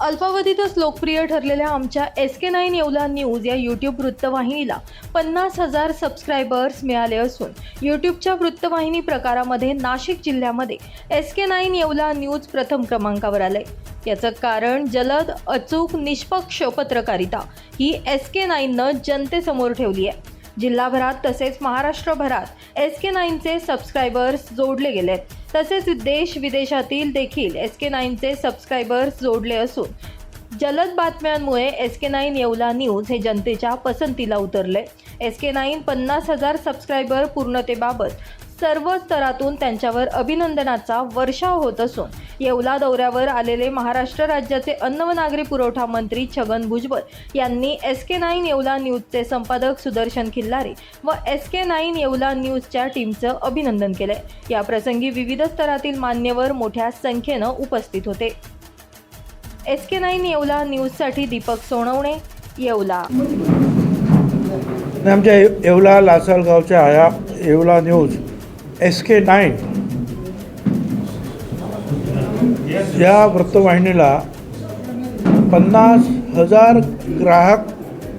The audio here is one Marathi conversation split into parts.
अल्पावधीतच लोकप्रिय ठरलेल्या आमच्या S K nine Yeola news या यूट्यूब वृत्तवाहिनीला पन्नास हजार सबस्क्रायबर्स मिळाले असून यूट्यूबच्या वृत्तवाहिनी प्रकारामध्ये नाशिक जिल्ह्यामध्ये S K nine Yeola news प्रथम क्रमांकावर आले याचं कारण जलद अचूक निष्पक्ष पत्रकारिता ही एस के नाईननं जनतेसमोर ठेवली आहे. जिल्हाभरात तसेच महाराष्ट्रभरात एस के नाईनचे सबस्क्रायबर्स जोडले गेलेत. तसेच देश विदेशातील देखील एस के नाईनचे सबस्क्रायबर्स जोडले असून जलद बातम्यांमुळे S K nine Yeola news हे जनतेच्या पसंतीला उतरले. एस के नाईन पन्नास हजार सबस्क्रायबर पूर्णतेबाबत सर्व स्तरातून त्यांच्यावर अभिनंदनाचा वर्षाव होत असून येवला दौऱ्यावर आलेले महाराष्ट्र राज्याचे अन्न व नागरी पुरवठा मंत्री छगन भुजबळ यांनी एस के नाईन येवला न्यूजचे संपादक सुदर्शन खिल्लारे व एस के नाईन येवला न्यूजच्या टीमचं अभिनंदन केले या प्रसंगी विविध स्तरातील मान्यवर मोठ्या संख्येनं उपस्थित होते. एस के नाईन येवला न्यूजसाठी दीपक सोनवणे येवला. आमच्या येवला लासलगावच्या ह्या Yeola news S K nine या वृत्तवाहिनीला पन्नास हजार ग्राहक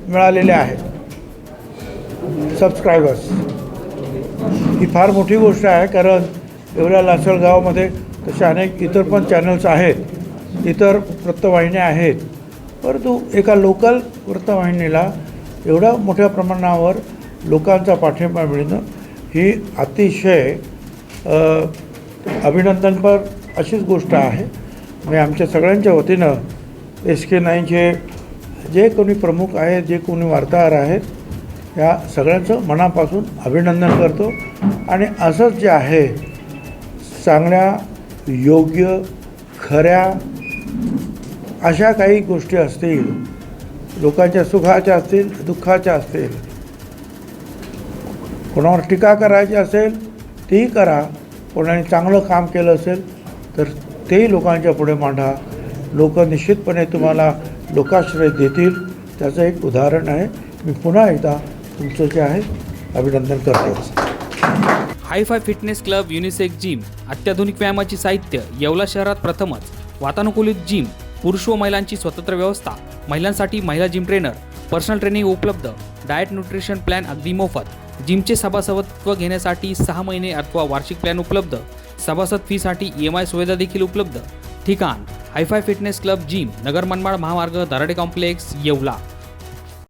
मिळालेले आहेत. सबस्क्रायबर्स ही फार मोठी गोष्ट आहे कारण एवढ्या लासलगावामध्ये तसे अनेक इतर पण चॅनल्स आहेत. इतर वृत्तवाहिन्या आहेत. परंतु एका लोकल वृत्तवाहिनीला एवढ्या मोठ्या प्रमाणावर लोकांचा पाठिंबा मिळणं ही अतिशय अभिनंदनपर अशीच गोष्ट आहे. मी आमच्या सगळ्यांच्या वतीनं एस के नाईनचे जे कोणी प्रमुख आहेत जे कोणी वार्ताहर आहेत या सगळ्यांचं मनापासून अभिनंदन करतो. आणि असंच जे आहे चांगल्या योग्य खऱ्या अशा काही गोष्टी असतील लोकांच्या सुखाच्या असतील दुःखाच्या असतील कोणावर टीका करायची असेल तीही करा. कोणाने चांगलं काम केलं असेल तर तेही लोकांच्या पुढे मांडा. लोक निश्चितपणे तुम्हाला लोकाश्रय देतील. त्याचं एक उदाहरण आहे. मी पुन्हा एकदा तुमचं जे आहे अभिनंदन करतो. Hi-fi fitness club unisex gym अत्याधुनिक व्यायामाची साहित्य येवला शहरात प्रथमच वातानुकूलित जिम पुरुष व महिलांची स्वतंत्र व्यवस्था महिलांसाठी महिला जिम ट्रेनर पर्सनल ट्रेनिंग उपलब्ध डाएट न्यूट्रिशन प्लॅन अगदी मोफत. जिमचे सभासदत्व घेण्यासाठी सहा महिने अथवा वार्षिक प्लॅन उपलब्ध. सभासद फीसाठी ई एम आय सुविधा देखील उपलब्ध. ठिकाण hi-fi fitness club gym Nagar Manmad महामार्ग दराडे कॉम्प्लेक्स येवला.